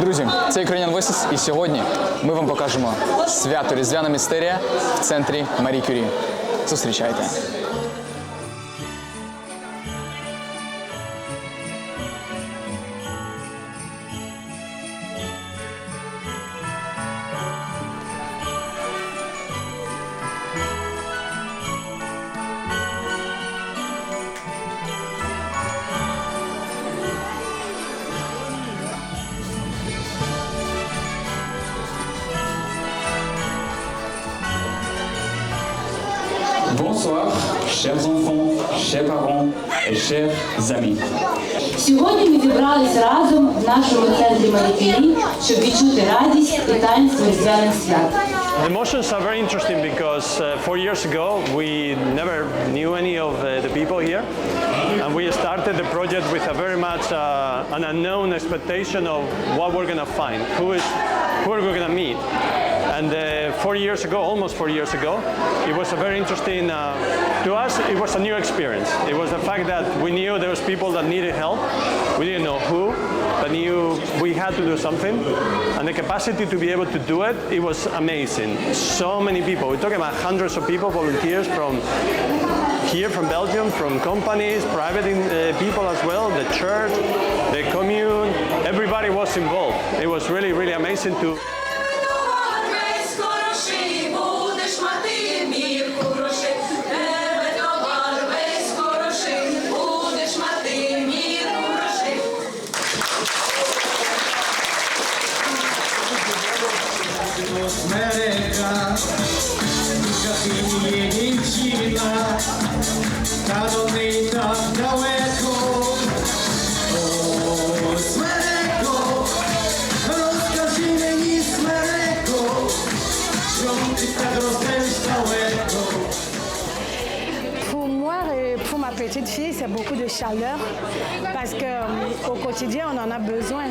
Друзі, це Ukrainian Voices, і сьогодні ми вам покажемо свято Різдвяна містерія в центрі Марі Кюрі. Зустрічайте! Bonsoir, chers enfants, chers parents et chers amis. Сьогодні ми зібрались разом в нашому центрі Марікілі, щоб відчути радість і таїнство різдвяних свят. The emotions are very interesting because uh, four years ago we never knew any of uh, the people here, and we started the project with a very much uh, an unknown expectation of what we're gonna find, who is who are we gonna meet. and uh, four years ago, almost four years ago, it was a very interesting. Uh, to us, it was a new experience. It was the fact that we knew there was people that needed help. We didn't know who, but knew we had to do something, and the capacity to be able to do it, it was amazing. So many people. We're talking about hundreds of people, volunteers from here, from Belgium, from companies, private uh, people as well, the church, the commune. Everybody was involved. It was really, really amazing to. 내가 누가 비행인지나 나도 ma petite fille, c'est beaucoup de chaleur parce qu'au quotidien, on en a besoin.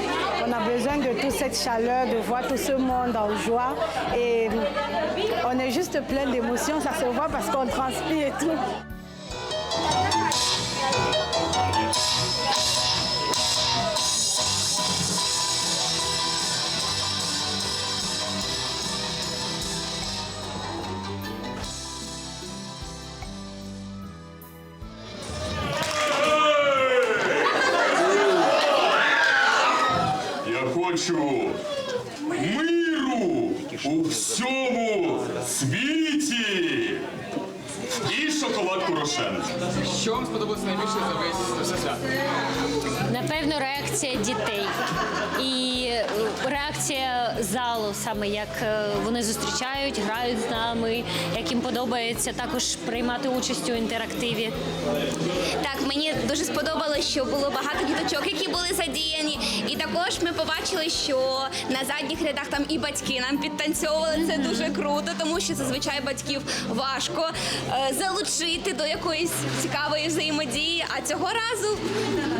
On a besoin de toute cette chaleur, de voir tout ce monde en joie. Et on est juste plein d'émotions, ça se voit parce qu'on transpire et tout. Хочу миру у всьому світі і шоколадку Рошен. Що вам сподобалося найбільше за весь за все свято? Напевно, реакція дітей і е, реакція залу, саме як е, вони зустрічають, грають з нами, як їм подобається також приймати участь у інтерактиві. Так, мені дуже сподобалось, що було багато діточок, які були задіяні. Також ми побачили, що на задніх рядах там і батьки нам підтанцьовували. Це дуже круто, тому що зазвичай батьків важко е, залучити до якоїсь цікавої взаємодії. А цього разу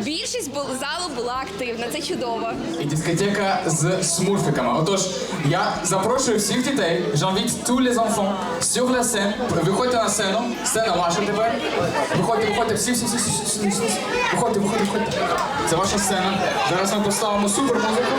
більшість залу була активна. Це чудово. І дискотека з смурфиками. Отож, я запрошую всіх дітей, j'invite tous les enfants sur la scène. Виходьте на сцену, сцена ваша тепер. Виходьте, виходьте, всі, всі, всі, всі, всі. Виходьте, виходьте, виходьте. Це ваша сцена. Зараз ми поставимо супер музику.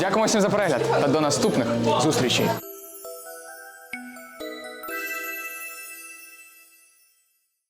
Дякуємо всім за перегляд та до наступних зустрічей.